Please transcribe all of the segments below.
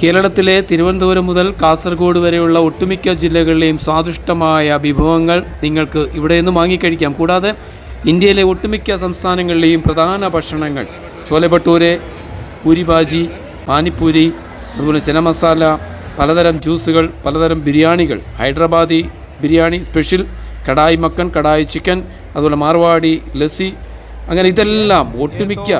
കേരളത്തിലെ തിരുവനന്തപുരം മുതൽ കാസർഗോഡ് വരെയുള്ള ഒട്ടുമിക്ക ജില്ലകളിലെയും സ്വാദിഷ്ടമായ വിഭവങ്ങൾ നിങ്ങൾക്ക് ഇവിടെ നിന്ന് വാങ്ങിക്കഴിക്കാം. കൂടാതെ ഇന്ത്യയിലെ ഒട്ടുമിക്ക സംസ്ഥാനങ്ങളിലെയും പ്രധാന ഭക്ഷണങ്ങൾ ചോലെ പൂരിബാജി പാനിപ്പൂരി അതുപോലെ ചന മസാല പലതരം ജ്യൂസുകൾ പലതരം ബിരിയാണികൾ ഹൈദരാബാദി ബിരിയാണി സ്പെഷ്യൽ കടായി മക്കൻ കടായി ചിക്കൻ അതുപോലെ മാർവാടി ലസ്സി അങ്ങനെ ഇതെല്ലാം ഒട്ടുമിക്ക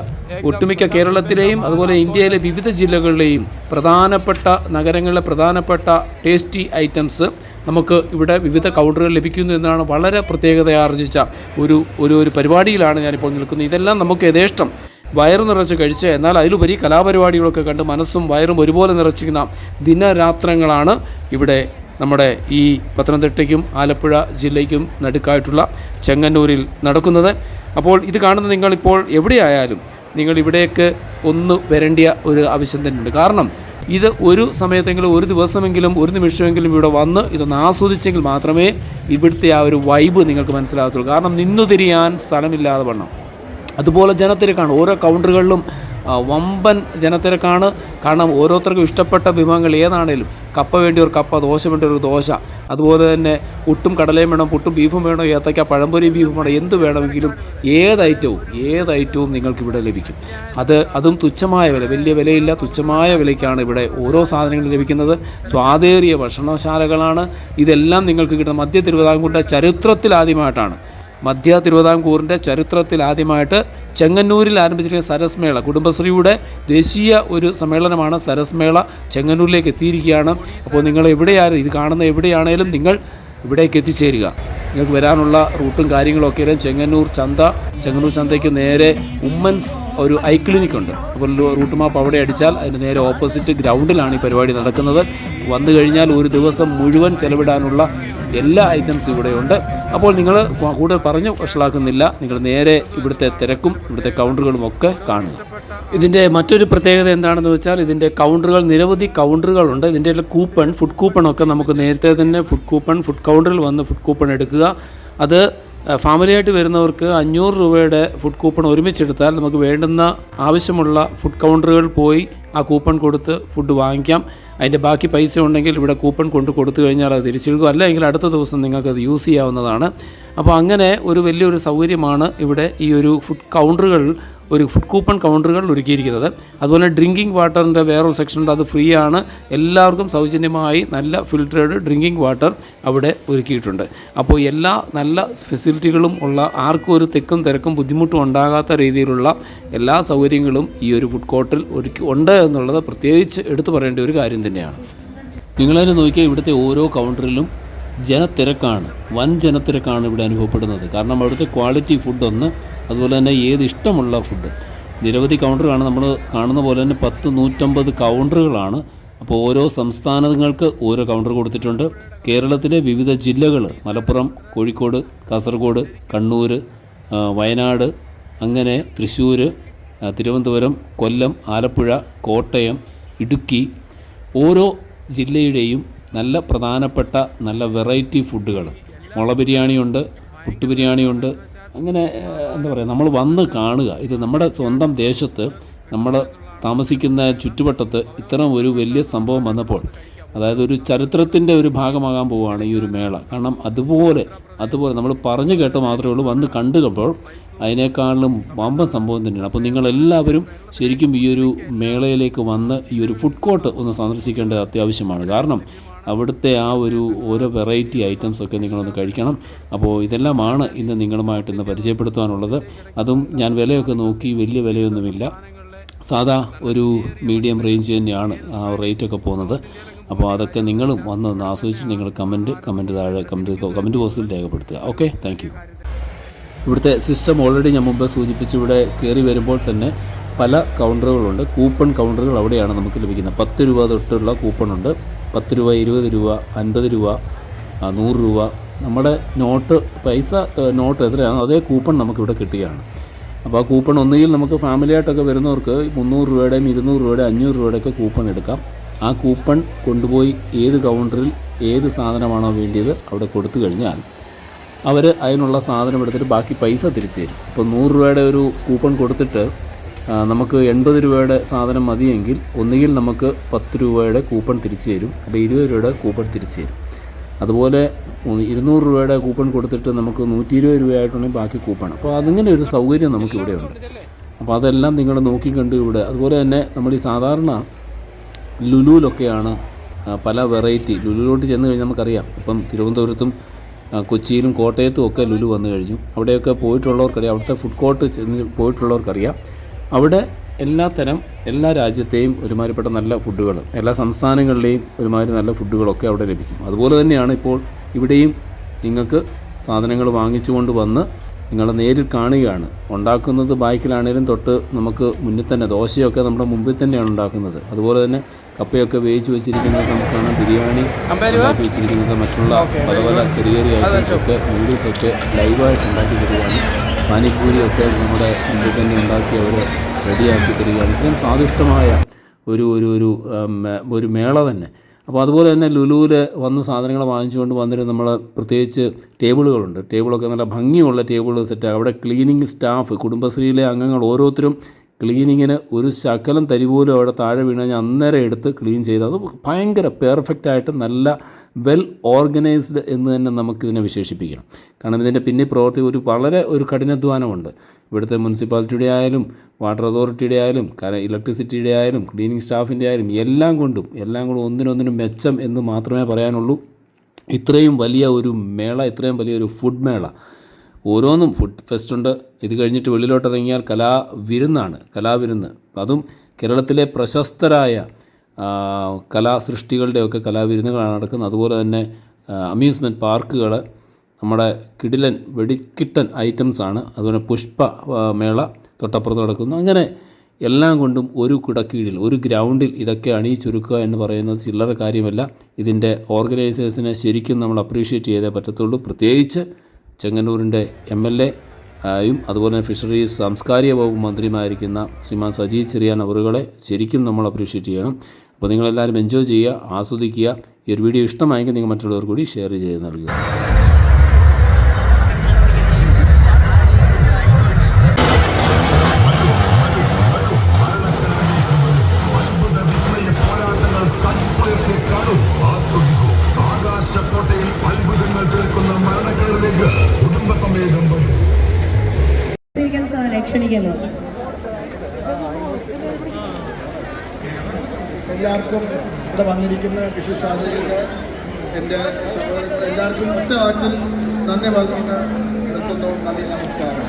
ഒട്ടുമിക്ക കേരളത്തിലെയും അതുപോലെ ഇന്ത്യയിലെ വിവിധ ജില്ലകളിലെയും പ്രധാനപ്പെട്ട നഗരങ്ങളിലെ പ്രധാനപ്പെട്ട ടേസ്റ്റി ഐറ്റംസ് നമുക്ക് ഇവിടെ വിവിധ കൗണ്ടറുകൾ ലഭിക്കുന്നു എന്നാണ് വളരെ പ്രത്യേകത ആർജിച്ച ഒരു ഒരു ഒരു പരിപാടിയിലാണ് ഞാനിപ്പോൾ നിൽക്കുന്നത്. ഇതെല്ലാം നമുക്ക് യഥേഷ്ടം വയറു നിറച്ച് കഴിച്ച് എന്നാൽ അതിലുപരി കലാപരിപാടികളൊക്കെ കണ്ട് മനസ്സും വയറും ഒരുപോലെ നിറച്ചിരിക്കുന്ന ദിനരാത്രങ്ങളാണ് ഇവിടെ നമ്മുടെ ഈ പത്തനംതിട്ടയ്ക്കും ആലപ്പുഴ ജില്ലയ്ക്കും നടുക്കായിട്ടുള്ള ചെങ്ങന്നൂരിൽ നടക്കുന്നത്. അപ്പോൾ ഇത് കാണുന്ന നിങ്ങളിപ്പോൾ എവിടെയായാലും നിങ്ങൾ ഇവിടേക്ക് ഒന്ന് വരേണ്ടിയ ഒരു ആവശ്യം തന്നെയുണ്ട്. കാരണം ഇത് ഒരു സമയത്തെങ്കിലും ഒരു ദിവസമെങ്കിലും ഒരു നിമിഷമെങ്കിലും ഇവിടെ വന്ന് ഇതൊന്ന് ആസ്വദിച്ചെങ്കിൽ മാത്രമേ ഇവിടുത്തെ ആ ഒരു വൈബ് നിങ്ങൾക്ക് മനസ്സിലാകത്തുള്ളൂ. കാരണം നിന്നു തിരിയാൻ സ്ഥലമില്ലാതെ വണ്ണം. അതുപോലെ ജനത്തിരക്കാണ്. ഓരോ കൗണ്ടറുകളിലും വമ്പൻ ജനത്തിരക്കാണ്. കാരണം ഓരോരുത്തർക്കും ഇഷ്ടപ്പെട്ട വിഭവങ്ങൾ ഏതാണേലും കപ്പ വേണ്ടി ഒരു കപ്പ ദോശ വേണ്ടി ഒരു ദോശ. അതുപോലെ തന്നെ പുട്ടും കടലയും വേണം പുട്ടും ബീഫും വേണോ ഏത്തക്ക പഴംപൊരിയും ബീഫും വേണം എന്ത് വേണമെങ്കിലും ഏത് ഐറ്റവും ഏത് ഐറ്റവും നിങ്ങൾക്ക് ഇവിടെ ലഭിക്കും. അത് അതും തുച്ഛമായ വില വലിയ വിലയില്ല തുച്ഛമായ വിലയ്ക്കാണ് ഇവിടെ ഓരോ സാധനങ്ങളും ലഭിക്കുന്നത്. സ്വാദേറിയ ഭക്ഷണശാലകളാണ്. ഇതെല്ലാം നിങ്ങൾക്ക് കിട്ടുന്ന മധ്യ തിരുവിതാംകൂറിന്റെ ചരിത്രത്തിൽ ആദ്യമായിട്ടാണ്. മധ്യ തിരുവിതാംകൂറിന്റെ ചരിത്രത്തിൽ ആദ്യമായിട്ട് ചെങ്ങന്നൂരിൽ ആരംഭിച്ചിരിക്കുന്ന സരസ്മേള. കുടുംബശ്രീയുടെ ദേശീയ ഒരു സമ്മേളനമാണ് സരസ്മേള. ചെങ്ങന്നൂരിലേക്ക് എത്തിയിരിക്കുകയാണ്. അപ്പോൾ നിങ്ങൾ എവിടെയാണ് ഇത് കാണുന്ന എവിടെയാണേലും നിങ്ങൾ ഇവിടേക്ക് എത്തിച്ചേരുക. നിങ്ങൾക്ക് വരാനുള്ള റൂട്ടും കാര്യങ്ങളൊക്കെ ആയാലും ചെങ്ങന്നൂർ ചന്ത ചെങ്ങന്നൂർ ചന്തയ്ക്ക് നേരെ ഉമ്മൻസ് ഒരു ഐ ക്ലിനിക് ഉണ്ട്. അപ്പോൾ റൂട്ട് മാപ്പ് അവിടെ അടിച്ചാൽ അതിന് നേരെ ഓപ്പോസിറ്റ് ഗ്രൗണ്ടിലാണ് ഈ പരിപാടി നടക്കുന്നത്. വന്നു കഴിഞ്ഞാൽ ഒരു ദിവസം മുഴുവൻ ചെലവിടാനുള്ള എല്ലാ ഐറ്റംസും ഇവിടെയുണ്ട്. അപ്പോൾ നിങ്ങൾ കൂടുതൽ പറഞ്ഞു വഷളാക്കുന്നില്ല. നിങ്ങൾ നേരെ ഇവിടുത്തെ തിരക്കും ഇവിടുത്തെ കൗണ്ടറുകളും ഒക്കെ കാണുക. ഇതിന്റെ മറ്റൊരു പ്രത്യേകത എന്താണെന്ന് വെച്ചാൽ ഇതിന്റെ കൗണ്ടറുകൾ നിരവധി കൗണ്ടറുകളുണ്ട് ഇതിന്റെ കൂപ്പൺ ഫുഡ് കൂപ്പൺ ഒക്കെ നമുക്ക് നേരത്തെ തന്നെ ഫുഡ് കൂപ്പൺ ഫുഡ് കൗണ്ടറിൽ വന്ന് ഫുഡ് കൂപ്പൺ എടുക്കുക. അത് ഫാമിലിയായിട്ട് വരുന്നവർക്ക് അഞ്ഞൂറ് രൂപയുടെ ഫുഡ് കൂപ്പൺ ഒരുമിച്ചെടുത്താൽ നമുക്ക് വേണ്ടുന്ന ആവശ്യമുള്ള ഫുഡ് കൗണ്ടറുകൾ പോയി ആ കൂപ്പൺ കൊടുത്ത് ഫുഡ് വാങ്ങിക്കാം. അതിന്റെ ബാക്കി പൈസ ഉണ്ടെങ്കിൽ ഇവിടെ കൂപ്പൺ കൊണ്ട് കൊടുത്തു കഴിഞ്ഞാൽ അത് തിരിച്ചെടുക്കും. അല്ലെങ്കിൽ അടുത്ത ദിവസം നിങ്ങൾക്കത് യൂസ് ചെയ്യാവുന്നതാണ്. അപ്പോൾ അങ്ങനെ ഒരു വലിയൊരു സൗകര്യമാണ് ഇവിടെ ഈ ഒരു ഫുഡ് കൗണ്ടറുകൾ ഒരു ഫുഡ് കൂപ്പൺ കൗണ്ടറുകൾ ഒരുക്കിയിരിക്കുന്നത്. അതുപോലെ ഡ്രിങ്കിങ് വാട്ടറിന്റെ വേറൊരു സെക്ഷൻ ഉണ്ട്. അത് ഫ്രീ ആണ്. എല്ലാവർക്കും സൗജന്യമായി നല്ല ഫിൽറ്റേഡ് ഡ്രിങ്കിങ് വാട്ടർ അവിടെ ഒരുക്കിയിട്ടുണ്ട്. അപ്പോൾ എല്ലാ നല്ല ഫെസിലിറ്റികളും ഉള്ള ആർക്കും ഒരു തെക്കും തിരക്കും ബുദ്ധിമുട്ടും ഉണ്ടാകാത്ത രീതിയിലുള്ള എല്ലാ സൗകര്യങ്ങളും ഈ ഒരു ഫുഡ് കോർട്ടിൽ ഒരുക്കി ഉണ്ട് എന്നുള്ളത് പ്രത്യേകിച്ച് എടുത്തു പറയേണ്ട ഒരു കാര്യം തന്നെയാണ്. നിങ്ങളതിനെ നോക്കിയാൽ ഇവിടുത്തെ ഓരോ കൗണ്ടറിലും ജനത്തിരക്കാണ്. വൻ ജനത്തിരക്കാണ് ഇവിടെ അനുഭവപ്പെടുന്നത്. കാരണം അവിടുത്തെ ക്വാളിറ്റി ഫുഡ് ഒന്ന് അതുപോലെ തന്നെ ഏത് ഇഷ്ടമുള്ള ഫുഡ് നിരവധി കൗണ്ടറുകളാണ് നമ്മൾ കാണുന്ന പോലെ തന്നെ പത്ത് നൂറ്റമ്പത് കൗണ്ടറുകളാണ് അപ്പോൾ ഓരോ സംസ്ഥാനങ്ങൾക്ക് ഓരോ കൗണ്ടർ കൊടുത്തിട്ടുണ്ട്. കേരളത്തിലെ വിവിധ ജില്ലകൾ മലപ്പുറം കോഴിക്കോട് കാസർഗോഡ് കണ്ണൂർ വയനാട് അങ്ങനെ തൃശ്ശൂർ തിരുവനന്തപുരം കൊല്ലം ആലപ്പുഴ കോട്ടയം ഇടുക്കി ഓരോ ജില്ലയുടെയും നല്ല പ്രധാനപ്പെട്ട നല്ല വെറൈറ്റി ഫുഡുകൾ. മുള ബിരിയാണിയുണ്ട് പുട്ട് ബിരിയാണിയുണ്ട് അങ്ങനെ എന്താ പറയുക നമ്മൾ വന്ന് കാണുക. ഇത് നമ്മുടെ സ്വന്തം ദേശത്ത് നമ്മൾ താമസിക്കുന്ന ചുറ്റുവട്ടത്ത് ഇത്തരം ഒരു വലിയ സംഭവം വന്നപ്പോൾ അതായത് ഒരു ചരിത്രത്തിന്റെ ഒരു ഭാഗമാകാൻ പോവുകയാണ് ഈ ഒരു മേള. കാരണം അതുപോലെ അതുപോലെ നമ്മൾ പറഞ്ഞു കേട്ട് മാത്രമേ ഉള്ളൂ വന്ന് കണ്ടുകപ്പോൾ അതിനേക്കാളും വമ്പൻ സംഭവം തന്നെയാണ്. അപ്പോൾ നിങ്ങളെല്ലാവരും ശരിക്കും ഈ ഒരു മേളയിലേക്ക് വന്ന് ഈ ഒരു ഫുഡ് കോർട്ട് ഒന്ന് സന്ദർശിക്കേണ്ടത് അത്യാവശ്യമാണ്. കാരണം അവിടുത്തെ ആ ഒരു ഓരോ വെറൈറ്റി ഐറ്റംസ് ഒക്കെ നിങ്ങളൊന്ന് കഴിക്കണം. അപ്പോൾ ഇതെല്ലാമാണ് ഇന്ന് നിങ്ങളുമായിട്ട് ഇന്ന് പരിചയപ്പെടുത്താനുള്ളത്. അതും ഞാൻ വിലയൊക്കെ നോക്കി വലിയ വിലയൊന്നുമില്ല. സാധാ ഒരു മീഡിയം റേഞ്ച് തന്നെയാണ് ആ റേറ്റൊക്കെ പോകുന്നത്. അപ്പോൾ അതൊക്കെ നിങ്ങളും വന്ന് ഒന്ന് ആസ്വദിച്ച് നിങ്ങൾ കമന്റ് കമന്റ് താഴെ കമന്റ് കമന്റ് ബോക്സിൽ രേഖപ്പെടുത്തുക. ഓക്കെ? താങ്ക് ഇവിടുത്തെ സിസ്റ്റം ഓൾറെഡി ഞാൻ മുമ്പ് സൂചിപ്പിച്ച് ഇവിടെ കയറി വരുമ്പോൾ തന്നെ പല കൗണ്ടറുകളുണ്ട്. കൂപ്പൺ കൗണ്ടറുകൾ അവിടെയാണ് നമുക്ക് ലഭിക്കുന്നത്. പത്ത് രൂപ തൊട്ടുള്ള കൂപ്പണുണ്ട്. പത്ത് രൂപ ഇരുപത് രൂപ അൻപത് രൂപ നൂറ് രൂപ. നമ്മുടെ നോട്ട് പൈസ നോട്ട് എത്രയാണോ അതേ കൂപ്പൺ നമുക്കിവിടെ കിട്ടുകയാണ്. അപ്പോൾ ആ കൂപ്പൺ ഒന്നുകിൽ നമുക്ക് ഫാമിലിയായിട്ടൊക്കെ വരുന്നവർക്ക് മുന്നൂറ് രൂപയുടെയും ഇരുന്നൂറ് രൂപയുടെയും അഞ്ഞൂറ് രൂപയുടെയൊക്കെ കൂപ്പൺ എടുക്കാം. ആ കൂപ്പൺ കൊണ്ടുപോയി ഏത് കൗണ്ടറിൽ ഏത് സാധനമാണോ വേണ്ടിയത് അവിടെ കൊടുത്തു കഴിഞ്ഞാൽ അവർ അതിനുള്ള സാധനം എടുത്തിട്ട് ബാക്കി പൈസ തിരിച്ചു തരും. ഇപ്പോൾ നൂറ് രൂപയുടെ ഒരു കൂപ്പൺ കൊടുത്തിട്ട് നമുക്ക് എൺപത് രൂപയുടെ സാധനം മതിയെങ്കിൽ ഒന്നുകിൽ നമുക്ക് പത്ത് രൂപയുടെ കൂപ്പൺ തിരിച്ചു തരും അല്ലെങ്കിൽ ഇരുപത് രൂപയുടെ കൂപ്പൺ തിരിച്ചു തരും. അതുപോലെ ഇരുന്നൂറ് രൂപയുടെ കൂപ്പൺ കൊടുത്തിട്ട് നമുക്ക് നൂറ്റി ഇരുപത് രൂപയായിട്ടുണ്ടെങ്കിൽ ബാക്കി കൂപ്പൺ. അപ്പോൾ അതിങ്ങനെ ഒരു സൗകര്യം നമുക്കിവിടെ ഉണ്ട് അപ്പോൾ അതെല്ലാം നിങ്ങൾ നോക്കിക്കണ്ട് ഇവിടെ. അതുപോലെ തന്നെ നമ്മൾ ഈ സാധാരണ ലുലുവിലൊക്കെയാണ് പല വെറൈറ്റി. ലുലുവിലോട്ട് ചെന്ന് കഴിഞ്ഞാൽ നമുക്കറിയാം. ഇപ്പം തിരുവനന്തപുരത്തും കൊച്ചിയിലും കോട്ടയത്തും ഒക്കെ ലുലു വന്നു കഴിഞ്ഞു. അവിടെയൊക്കെ പോയിട്ടുള്ളവർക്കറിയാം. അവിടുത്തെ ഫുഡ് കോർട്ട് ചെന്ന് പോയിട്ടുള്ളവർക്കറിയാം. അവിടെ എല്ലാ തരം എല്ലാ രാജ്യത്തെയും ഒരുമാതിരിപ്പെട്ട നല്ല ഫുഡുകൾ എല്ലാ സംസ്ഥാനങ്ങളിലെയും ഒരുമാതിരി നല്ല ഫുഡുകളൊക്കെ അവിടെ ലഭിക്കും. അതുപോലെ തന്നെയാണ് ഇപ്പോൾ ഇവിടെയും നിങ്ങൾക്ക് സാധനങ്ങൾ വാങ്ങിച്ചുകൊണ്ട് വന്ന് നിങ്ങൾ നേരിൽ കാണുകയാണ്. ഉണ്ടാക്കുന്നത് ബാക്കിലാണേലും തൊട്ട് നമുക്ക് മുന്നിൽ തന്നെ ദോശയൊക്കെ നമ്മുടെ മുമ്പിൽ തന്നെയാണ് ഉണ്ടാക്കുന്നത്. അതുപോലെ തന്നെ കപ്പയൊക്കെ വേവിച്ച് വെച്ചിരിക്കുന്നത് നമുക്ക് കാണാം ബിരിയാണി ഉണ്ടാക്കി വെച്ചിരിക്കുന്നത്. മറ്റുള്ള പല പല ചെറിയ ചെറിയ ഐറ്റംസൊക്കെ നൂഡിൽസൊക്കെ ലൈവായിട്ട് ഉണ്ടാക്കി തരികയാണ്. പാനിപ്പൂരിയൊക്കെ നമ്മുടെ മുമ്പിൽ തന്നെ ഉണ്ടാക്കി അവർ റെഡിയാക്കി തരികയാണ്. ഇത്രയും സ്വാദിഷ്ടമായ ഒരു ഒരു ഒരു ഒരു മേള തന്നെ. അപ്പോൾ അതുപോലെ തന്നെ ലുലുവിൽ വന്ന സാധനങ്ങൾ വാങ്ങിച്ചുകൊണ്ട് വന്നിട്ട് നമ്മൾ പ്രത്യേകിച്ച് ടേബിളുകളുണ്ട്. ടേബിളൊക്കെ നല്ല ഭംഗിയുള്ള ടേബിൾ സെറ്റ് അവിടെ ക്ലീനിങ് സ്റ്റാഫ് കുടുംബശ്രീയിലെ അംഗങ്ങൾ ഓരോരുത്തരും ക്ലീനിങ്ങിന് ഒരു ശകലം തരി പോലും അവിടെ താഴെ വീണ് കഴിഞ്ഞാൽ അന്നേരം എടുത്ത് ക്ലീൻ ചെയ്ത് അത് ഭയങ്കര പെർഫെക്റ്റ് ആയിട്ട് നല്ല വെൽ ഓർഗനൈസ്ഡ് എന്ന് തന്നെ നമുക്കിതിനെ വിശേഷിപ്പിക്കണം. കാരണം ഇതിന്റെ പിന്നെ പ്രവർത്തി ഒരു വളരെ ഒരു കഠിനാധ്വാനമുണ്ട്. ഇവിടുത്തെ മുനിസിപ്പാലിറ്റിയുടെ ആയാലും വാട്ടർ അതോറിറ്റിയുടെ ആയാലും കര ഇലക്ട്രിസിറ്റിയുടെ ആയാലും ക്ലീനിങ് സ്റ്റാഫിന്റെ ആയാലും എല്ലാം കൊണ്ടും എല്ലാം കൊണ്ടും ഒന്നിനൊന്നിനും മെച്ചം എന്ന് മാത്രമേ പറയാനുള്ളൂ. ഇത്രയും വലിയ ഒരു മേള ഇത്രയും വലിയൊരു ഫുഡ് മേള ഓരോന്നും ഫുഡ് ഫെസ്റ്റ് ഉണ്ട്. ഇത് കഴിഞ്ഞിട്ട് വെളിയിലോട്ട് ഇറങ്ങിയാൽ കലാവിരുന്നാണ് കലാവിരുന്ന് അതും കേരളത്തിലെ പ്രശസ്തരായ കലാസൃഷ്ടികളുടെയൊക്കെ കലാവിരുന്നുകളാണ് നടക്കുന്നത്. അതുപോലെ തന്നെ അമ്യൂസ്മെന്റ് പാർക്കുകൾ നമ്മുടെ കിടിലൻ വെടിക്കിട്ടൻ ഐറ്റംസാണ് അതുപോലെ പുഷ്പ മേള തൊട്ടപ്പുറത്ത് നടക്കുന്നു. അങ്ങനെ എല്ലാം കൊണ്ടും ഒരു കുടക്കീഴിൽ ഒരു ഗ്രൗണ്ടിൽ ഇതൊക്കെ അണിയിച്ചൊരുക്കുക എന്ന് പറയുന്നത് ചില്ലറ കാര്യമല്ല. ഇതിന്റെ ഓർഗനൈസേഴ്സിനെ ശരിക്കും നമ്മൾ അപ്രീഷിയേറ്റ് ചെയ്തേ പറ്റത്തുള്ളൂ. പ്രത്യേകിച്ച് ചെങ്ങന്നൂരിന്റെ എം എൽ എ ആയും അതുപോലെ തന്നെ ഫിഷറീസ് സാംസ്കാരിക വകുപ്പ് മന്ത്രിയുമായിരിക്കുന്ന ശ്രീമാൻ സജി ചെറിയാൻ അവറുകളെ ശരിക്കും നമ്മൾ അപ്രീഷിയേറ്റ് ചെയ്യണം. അപ്പോൾ നിങ്ങളെല്ലാവരും എൻജോയ് ചെയ്യുക ആസ്വദിക്കുക. ഈ ഒരു വീഡിയോ ഇഷ്ടമായെങ്കിൽ നിങ്ങൾ മറ്റുള്ളവർ കൂടി ഷെയർ ചെയ്ത് നൽകുക. ക്ഷണിക്കുന്നു. എല്ലാവർക്കും ഇവിടെ വന്നിരിക്കുന്ന വിശേഷാചാര്യര് എന്റെ എല്ലാവർക്കും ഒറ്റ വാക്കിൽ നന്ദി പറഞ്ഞുകൊണ്ട് നിർത്തുന്നു. നന്ദി നമസ്കാരം.